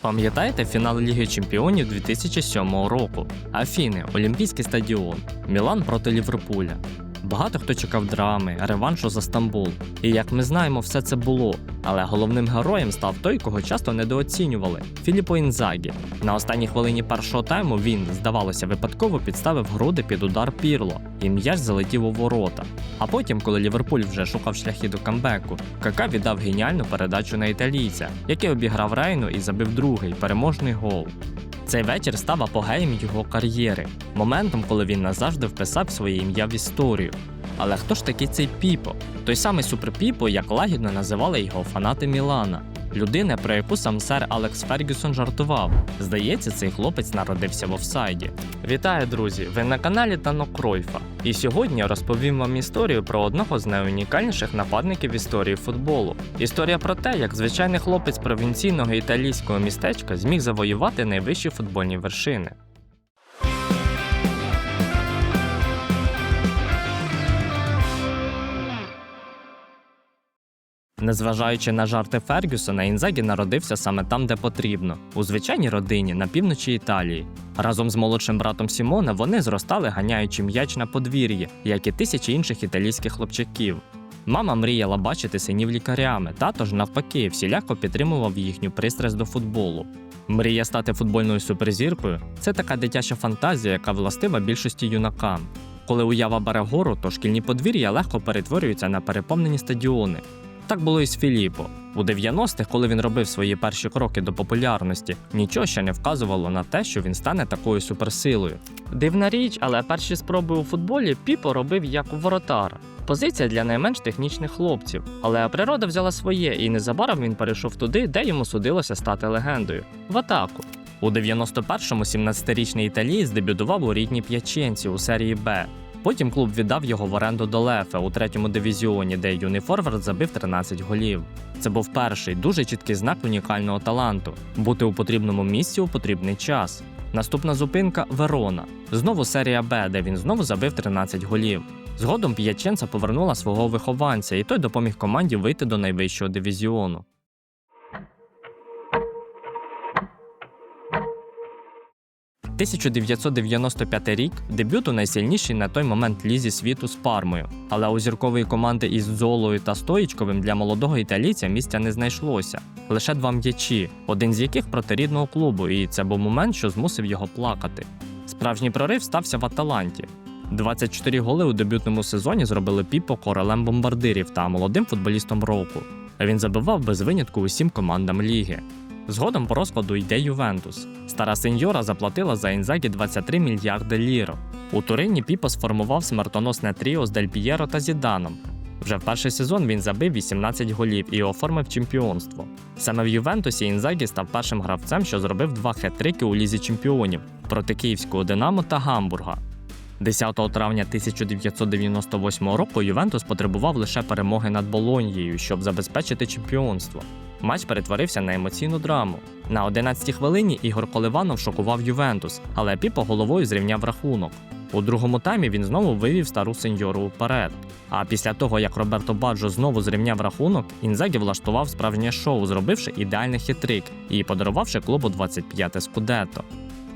Пам'ятаєте фінал Ліги Чемпіонів 2007 року? Афіни, Олімпійський стадіон, Мілан проти Ліверпуля. Багато хто чекав драми, реваншу за Стамбул. І як ми знаємо, все це було. Але головним героєм став той, кого часто недооцінювали Філіппо Інзагі. На останній хвилині першого тайму він, здавалося, випадково підставив груди під удар Пірло, і м'яч залетів у ворота. А потім, коли Ліверпуль вже шукав шляхи до камбеку, Кака віддав геніальну передачу на італійця, який обіграв Рейну і забив другий переможний гол. Цей вечір став апогеєм його кар'єри, моментом, коли він назавжди вписав своє ім'я в історію. Але хто ж такий цей Піпо? Той самий Супер Піпо, як лагідно називали його фанати Мілана. Людина, про яку сам сер Алекс Фергюсон жартував. Здається, цей хлопець народився в офсайді. Вітаю, друзі! Ви на каналі Тано Кройфа. І сьогодні розповім вам історію про одного з найунікальніших нападників історії футболу. Історія про те, як звичайний хлопець провінційного італійського містечка зміг завоювати найвищі футбольні вершини. Незважаючи на жарти Фергюсона, Інзагі народився саме там, де потрібно, у звичайній родині на півночі Італії. Разом з молодшим братом Сімона вони зростали, ганяючи м'яч на подвір'ї, як і тисячі інших італійських хлопчаків. Мама мріяла бачити синів лікарями, тато ж навпаки всіляко підтримував їхню пристрасть до футболу. Мрія стати футбольною суперзіркою це така дитяча фантазія, яка властива більшості юнакам. Коли уява бере гору, то шкільні подвір'я легко перетворюються на переповнені стадіони. Так було і з Філіппо. У 90-х, коли він робив свої перші кроки до популярності, нічого ще не вказувало на те, що він стане такою суперсилою. Дивна річ, але перші спроби у футболі Піпо робив як воротар. Позиція для найменш технічних хлопців. Але природа взяла своє, і незабаром він перейшов туди, де йому судилося стати легендою в атаку. У 91-му 17-річний італієць дебютував у рідній п'яченці у серії Б. Потім клуб віддав його в оренду до Лефе у третьому дивізіоні, де юний форвард забив 13 голів. Це був перший дуже чіткий знак унікального таланту бути у потрібному місці у потрібний час. Наступна зупинка Верона. Знову серія Б, де він знову забив 13 голів. Згодом П'яченца повернула свого вихованця, і той допоміг команді вийти до найвищого дивізіону. – 1995 рік дебют у найсильнішій на той момент лізі світу з Пармою. Але у зіркової команди із Золою та Стоїчковим для молодого італійця місця не знайшлося. Лише два м'ячі, один з яких проти рідного клубу, і це був момент, що змусив його плакати. Справжній прорив стався в Аталанті. 24 голи у дебютному сезоні зробили Піпо королем бомбардирів та молодим футболістом року. Він забивав без винятку усім командам ліги. Згодом по розкладу йде Ювентус. Стара сеньора заплатила за Інзагі 23 мільярди ліро. У Турині Піпо сформував смертоносне тріо з Дель П'єро та Зіданом. Вже в перший сезон він забив 18 голів і оформив чемпіонство. Саме в Ювентусі Інзагі став першим гравцем, що зробив два хет-трики у лізі чемпіонів проти київського Динамо та Гамбурга. 10 травня 1998 року Ювентус потребував лише перемоги над Болоньєю, щоб забезпечити чемпіонство. Матч перетворився на емоційну драму. На 11-й хвилині Ігор Коливанов шокував Ювентус, але Піпо головою зрівняв рахунок. У другому таймі він знову вивів стару сеньору вперед. А після того, як Роберто Баджо знову зрівняв рахунок, Інзагі влаштував справжнє шоу, зробивши ідеальний хитрик і подарувавши клубу 25-те скудетто.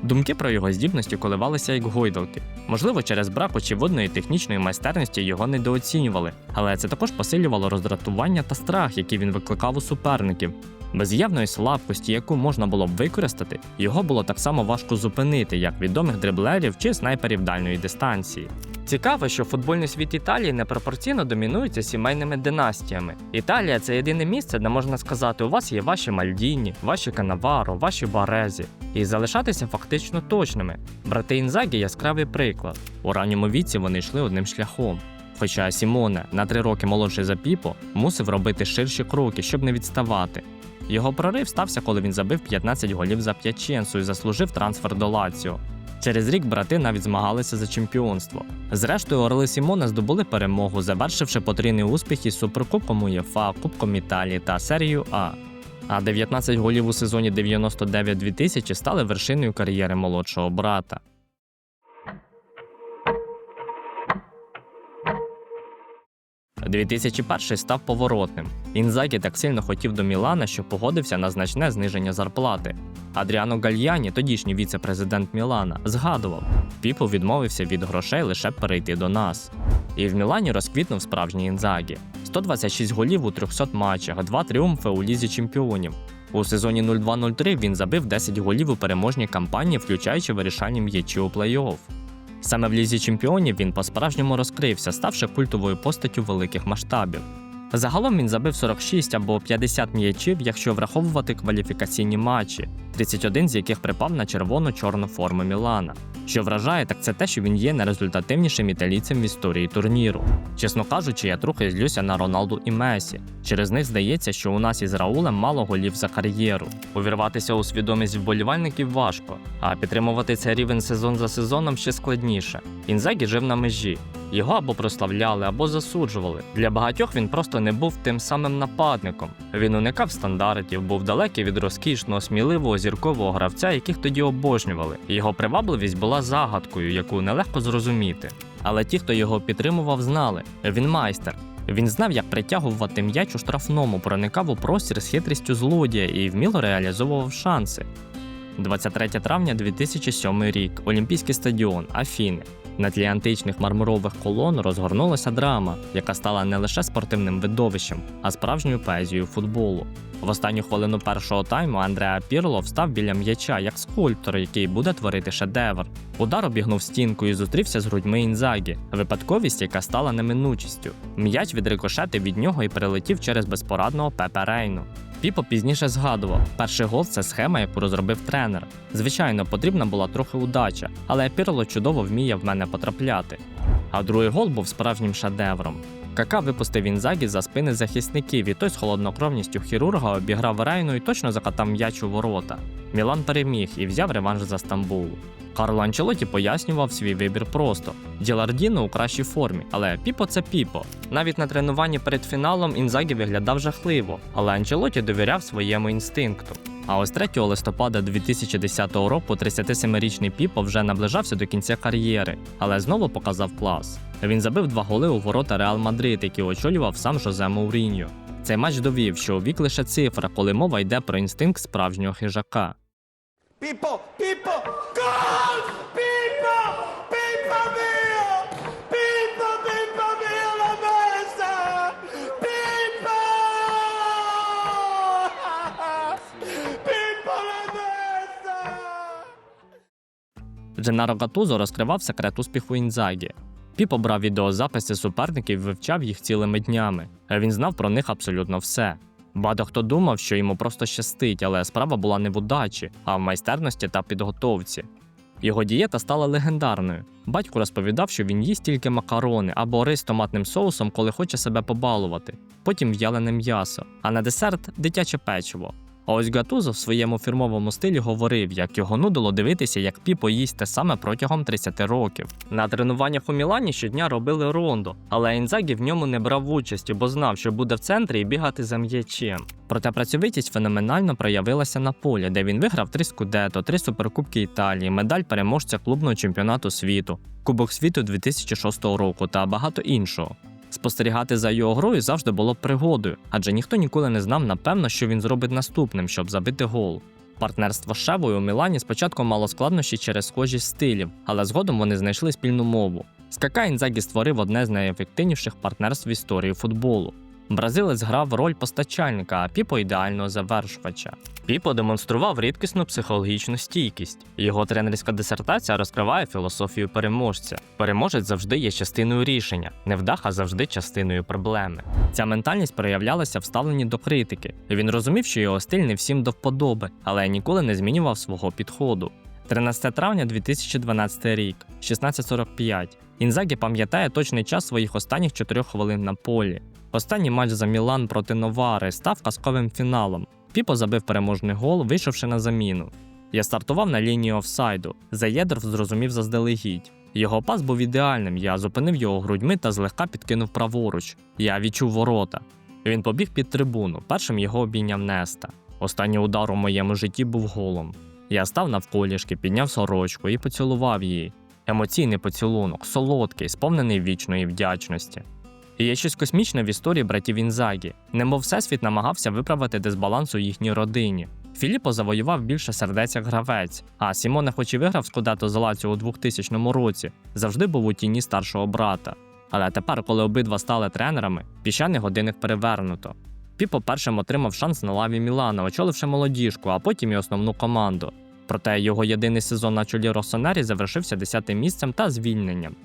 Думки про його здібності коливалися як гойдалки. Можливо, через брак очевидної технічної майстерності його недооцінювали, але це також посилювало роздратування та страх, який він викликав у суперників. Без явної слабкості, яку можна було б використати, його було так само важко зупинити, як відомих дриблерів чи снайперів дальньої дистанції. Цікаво, що футбольний світ Італії непропорційно домінується сімейними династіями. Італія це єдине місце, де можна сказати, у вас є ваші Мальдіні, ваші Канаваро, ваші Барезі, і залишатися фактично точними. Брати Інзагі яскравий приклад. У ранньому віці вони йшли одним шляхом. Хоча Сімоне, на три роки молодший за Піпо, мусив робити ширші кроки, щоб не відставати. Його прорив стався, коли він забив 15 голів за п'яченцу і заслужив трансфер до Лаціо. Через рік брати навіть змагалися за чемпіонство. Зрештою, Орли Сімона здобули перемогу, завершивши потрійний успіх із Суперкубком УЄФА, Кубком Італії та серією А. А 19 голів у сезоні 99-2000 стали вершиною кар'єри молодшого брата. – 2001 став поворотним. Інзагі так сильно хотів до Мілана, що погодився на значне зниження зарплати. Адріано Гальяні, тодішній віце-президент Мілана, згадував: Піпо відмовився від грошей лише перейти до нас. І в Мілані розквітнув справжній інзагі. 126 голів у 300 матчах, два тріумфи у лізі чемпіонів. У сезоні 02-03 він забив 10 голів у переможній кампанії, включаючи вирішальні м'ячі у плей-офф. Саме в лізі чемпіонів він по-справжньому розкрився, ставши культовою постаттю великих масштабів. Загалом він забив 46 або 50 м'ячів, якщо враховувати кваліфікаційні матчі, 31 з яких припав на червоно-чорну форму Мілана. Що вражає, так це те, що він є найрезультативнішим італійцем в історії турніру. Чесно кажучи, я трохи злюся на Роналду і Месі. Через них здається, що у нас із Раулем мало голів за кар'єру. Увірватися у свідомість вболівальників важко, а підтримувати цей рівень сезон за сезоном ще складніше. Інзагі жив на межі. Його або прославляли, або засуджували. Для багатьох він просто не був тим самим нападником. Він уникав стандартів, був далекий від розкішного, сміливого зіркового гравця, яких тоді обожнювали. Його привабливість була загадкою, яку нелегко зрозуміти. Але ті, хто його підтримував, знали він майстер. Він знав, як притягувати м'яч у штрафному, проникав у простір з хитрістю злодія і вміло реалізовував шанси. 23 травня 2007 рік. Олімпійський стадіон Афіни. На тлі античних мармурових колон розгорнулася драма, яка стала не лише спортивним видовищем, а справжньою поезією футболу. В останню хвилину першого тайму Андреа Пірло встав біля м'яча як скульптор, який буде творити шедевр. Удар обігнув стінку і зустрівся з грудьми Інзагі, випадковість, яка стала неминучістю. М'яч відрикошетив від нього і перелетів через безпорадного Пепе Рейну. Піпо пізніше згадував, перший гол це схема, яку розробив тренер. Звичайно, потрібна була трохи удача, але Пірло чудово вміє в мене потрапляти. А другий гол був справжнім шедевром. Кака випустив Інзагі за спини захисників, і той з холоднокровністю хірурга обіграв Райну і точно закатав м'яч у ворота. Мілан переміг і взяв реванш за Стамбул. Карло Анчелоті пояснював свій вибір просто: Ділардіно у кращій формі, але Піпо це Піпо. Навіть на тренуванні перед фіналом Інзагі виглядав жахливо, але Анчелоті довіряв своєму інстинкту. А ось 3 листопада 2010 року 37-річний Піпо вже наближався до кінця кар'єри, але знову показав клас. Він забив два голи у ворота Реал Мадрид, які очолював сам Жозе Моуріньо. Цей матч довів, що вік лише цифра, коли мова йде про інстинкт справжнього хижака. Pippo, Pippo, gol! Pippo, Pippo mio! Pippo, Pippo mio la messa! Pippo! Pippo la messa! Дженаро Гатузо розкривав секрет успіху Інзагі. Піпо брав відеозаписи суперників і вивчав їх цілими днями. Він знав про них абсолютно все. Багато хто думав, що йому просто щастить, але справа була не в удачі, а в майстерності та підготовці. Його дієта стала легендарною. Батько розповідав, що він їсть тільки макарони або рис з томатним соусом, коли хоче себе побалувати, потім в'ялене м'ясо, а на десерт дитяче печиво. А ось Гатузо в своєму фірмовому стилі говорив, як його нудило дивитися, як Піпо їсть саме протягом 30 років. На тренуваннях у Мілані щодня робили рондо, але Інзагі в ньому не брав участі, бо знав, що буде в центрі і бігати за м'ячем. Проте працьовитість феноменально проявилася на полі, де він виграв три скудето, три суперкубки Італії, медаль переможця клубного чемпіонату світу, Кубок світу 2006 року та багато іншого. Спостерігати за його грою завжди було пригодою, адже ніхто ніколи не знав напевно, що він зробить наступним, щоб забити гол. Партнерство з Шевою у Мілані спочатку мало складнощі через схожість стилів, але згодом вони знайшли спільну мову. Скака Кака Інзагі створив одне з найефективніших партнерств в історії футболу. Бразилець грав роль постачальника, а Піпо ідеального завершувача. Піпо демонстрував рідкісну психологічну стійкість. Його тренерська дисертація розкриває філософію переможця. Переможець завжди є частиною рішення, невдаха завжди частиною проблеми. Ця ментальність проявлялася в ставленні до критики. Він розумів, що його стиль не всім до вподоби, але ніколи не змінював свого підходу. 13 травня 2012 рік, 16.45. Інзагі пам'ятає точний час своїх останніх 4 хвилин на полі. Останній матч за Мілан проти Новари став казковим фіналом. Піпо забив переможний гол, вийшовши на заміну. Я стартував на лінії офсайду. Заєдров зрозумів заздалегідь. Його пас був ідеальним, я зупинив його грудьми та злегка підкинув праворуч. Я відчув ворота. Він побіг під трибуну, першим його обійняв Неста. Останній удар у моєму житті був голом. Я став навколішки, підняв сорочку і поцілував її. Емоційний поцілунок, солодкий, сповнений вічної вдячності. І є щось космічне в історії братів Інзагі, немов всесвіт намагався виправити дисбаланс у їхній родині. Філіппо завоював більше сердець як гравець, а Сімоне, хоч і виграв Скудето з Лаціо у 2000 році, завжди був у тіні старшого брата. Але тепер, коли обидва стали тренерами, піщаний годинник перевернуто. Піпо першим отримав шанс на лаві Мілана, очоливши молодіжку, а потім і основну команду. Проте його єдиний сезон на чолі Росонері завершився 10-тим місцем та звільненням.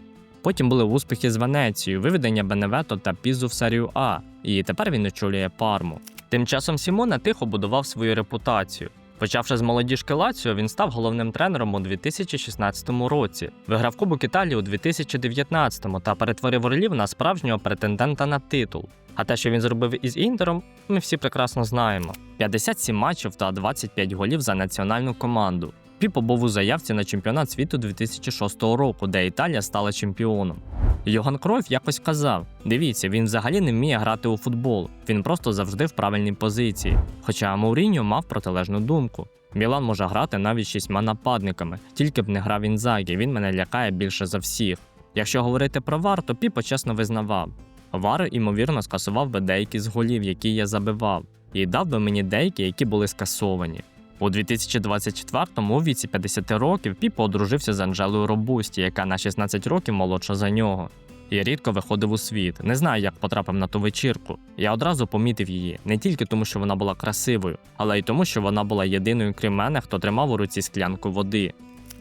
Потім були успіхи з Венецією, виведення Беневето та Пізу в серію А, і тепер він очолює парму. Тим часом Сімоне тихо будував свою репутацію. Почавши з молодіжки Лаціо, він став головним тренером у 2016 році, виграв Кубок Італії у 2019 та перетворив Орлів на справжнього претендента на титул. А те, що він зробив із Інтером, ми всі прекрасно знаємо: 57 матчів та 25 голів за національну команду. Піпо був у заявці на чемпіонат світу 2006 року, де Італія стала чемпіоном. Йоган Кройф якось казав: дивіться, він взагалі не вміє грати у футбол, він просто завжди в правильній позиції. Хоча Мауріньо мав протилежну думку. Мілан може грати навіть шістьма нападниками, тільки б не грав Інзагі, він мене лякає більше за всіх. Якщо говорити про вар, то Піпо чесно визнавав. Вар, ймовірно, скасував би деякі з голів, які я забивав, і дав би мені деякі, які були скасовані. У 2024-му, у віці 50 років, Піпо одружився з Анжелою Робусті, яка на 16 років молодша за нього. І рідко виходив у світ. Не знаю, як потрапив на ту вечірку. Я одразу помітив її не тільки тому, що вона була красивою, але й тому, що вона була єдиною, крім мене, хто тримав у руці склянку води.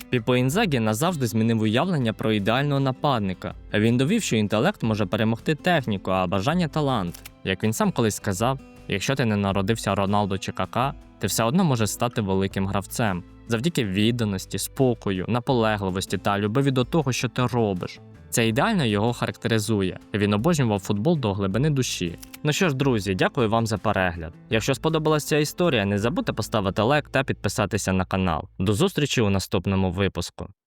Піпо Інзагі назавжди змінив уявлення про ідеального нападника. Він довів, що інтелект може перемогти техніку, а бажання талант. Як він сам колись сказав, якщо ти не народився Роналдо чи Кака, ти все одно можеш стати великим гравцем завдяки відданості, спокою, наполегливості та любові до того, що ти робиш. Це ідеально його характеризує. Він обожнював футбол до глибини душі. Ну що ж, друзі, дякую вам за перегляд. Якщо сподобалася ця історія, не забудьте поставити лайк та підписатися на канал. До зустрічі у наступному випуску.